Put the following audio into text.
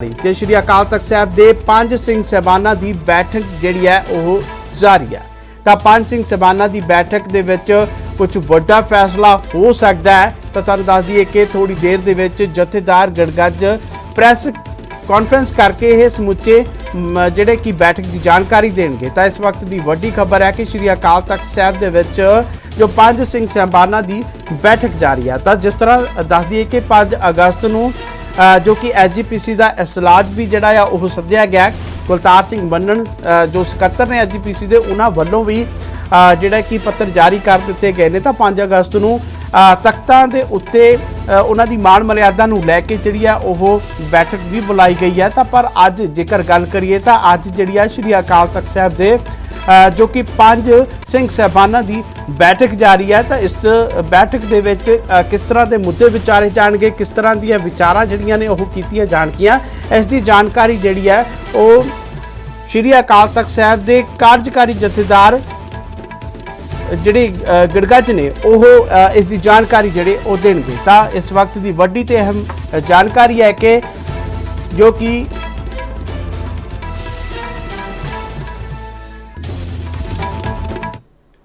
ਤੇ ਸ਼੍ਰੀ ਅਕਾਲ ਤਖਤ ਸਾਹਿਬ ਦੇ ਪੰਜ ਸਿੰਘ ਸਹਿਬਾਨਾਂ ਦੀ ਬੈਠਕ ਜਿਹੜੀ ਹੈ ਉਹ ਜਾਰੀ ਹੈ। ਤਾਂ ਪੰਜ ਸਿੰਘ ਸਹਿਬਾਨਾਂ ਦੀ ਬੈਠਕ ਦੇ ਵਿੱਚ ਕੁਝ ਵੱਡਾ ਫੈਸਲਾ ਹੋ ਸਕਦਾ ਹੈ। ਤਾਂ ਤੁਹਾਨੂੰ ਦੱਸ ਦਈਏ ਕਿ ਥੋੜੀ ਦੇਰ ਦੇ ਵਿੱਚ ਜਥੇਦਾਰ ਗੜਗੱਜ ਪ੍ਰੈਸ ਕਾਨਫਰੰਸ ਕਰਕੇ ਇਹ ਸਮੁੱਚੇ ਜਿਹੜੇ ਕਿ ਬੈਠਕ ਦੀ ਜਾਣਕਾਰੀ ਦੇਣਗੇ। ਤਾਂ ਇਸ ਵਕਤ ਦੀ ਵੱਡੀ ਖਬਰ ਹੈ ਕਿ ਸ਼੍ਰੀ ਅਕਾਲ ਤਖਤ ਸਾਹਿਬ ਦੇ ਵਿੱਚ ਜੋ ਪੰਜ ਸਿੰਘ ਸਹਿਬਾਨਾਂ ਦੀ ਬੈਠਕ ਜਾਰੀ ਹੈ। ਤਾਂ ਜਿਸ ਤਰ੍ਹਾਂ ਦੱਸ ਦਈਏ ਕਿ 5 ਅਗਸਤ ਨੂੰ ਜੋ ਕਿ ਐਜੀਪੀਸੀ ਦਾ ਇਸਲਾਜ ਵੀ ਜਿਹੜਾ ਆ, ਉਹ ਸੱਦਿਆ ਗਿਆ ਕੁਲਤਾਰ ਸਿੰਘ ਬੰਨਣ ਜੋ ਸਕੱਤਰ ਨੇ ਐਜੀਪੀਸੀ ਦੇ, ਉਹਨਾਂ ਵੱਲੋਂ ਵੀ ਜਿਹੜਾ ਕਿ ਪੱਤਰ ਜਾਰੀ ਕਰ ਦਿੱਤੇ ਗਏ ਨੇ। ਤਾਂ 5 ਅਗਸਤ ਨੂੰ ਤਖਤਾਂ ਦੇ ਉੱਤੇ ਉਹਨਾਂ ਦੀ ਮਾਣ ਮਰਿਆਦਾ ਨੂੰ ਲੈ ਕੇ ਜਿਹੜੀ ਆ, ਉਹ ਬੈਠਕ ਵੀ ਬੁਲਾਈ ਗਈ ਹੈ। ਤਾਂ ਪਰ ਅੱਜ ਜੇਕਰ ਗੱਲ ਕਰੀਏ, ਤਾਂ ਅੱਜ ਜਿਹੜੀ ਆ, ਸ਼੍ਰੀ ਅਕਾਲ ਤਖਤ ਸਾਹਿਬ ਦੇ ਜੋ ਕਿ ਪੰਜ ਸਿੰਘ ਸਹਿਬਾਨਾਂ ਦੀ ਬੈਠਕ ਜਾਰੀ ਹੈ ਤਾਂ ਇਸ ਬੈਠਕ ਦੇ ਵਿੱਚ ਕਿਸ ਤਰ੍ਹਾਂ ਦੇ ਮੁੱਦੇ ਵਿਚਾਰੇ ਜਾਣਗੇ ਕਿਸ ਤਰ੍ਹਾਂ ਦੀਆਂ ਵਿਚਾਰਾਂ ਜਿਹੜੀਆਂ ਨੇ ਉਹ ਕੀਤੀਆਂ ਜਾਣਗੀਆਂ ਇਸ ਦੀ ਜਾਣਕਾਰੀ ਜਿਹੜੀ ਹੈ ਉਹ ਸ਼੍ਰੀ ਅਕਾਲ ਤਖਤ ਸਾਹਿਬ ਦੇ ਕਾਰਜਕਾਰੀ ਜਥੇਦਾਰ ਜਿਹੜੇ ਅ, ਗੜਗੱਜ ਨੇ ਉਹ ਇਸ ਦੀ ਜਾਣਕਾਰੀ ਜਿਹੜੇ ਉਹ ਦੇਣਗੇ। ਤਾਂ ਇਸ ਵਕਤ ਦੀ ਵੱਡੀ ਤੇ ਅਹਿਮ ਜਾਣਕਾਰੀ ਹੈ ਕਿ ਜੋ ਕਿ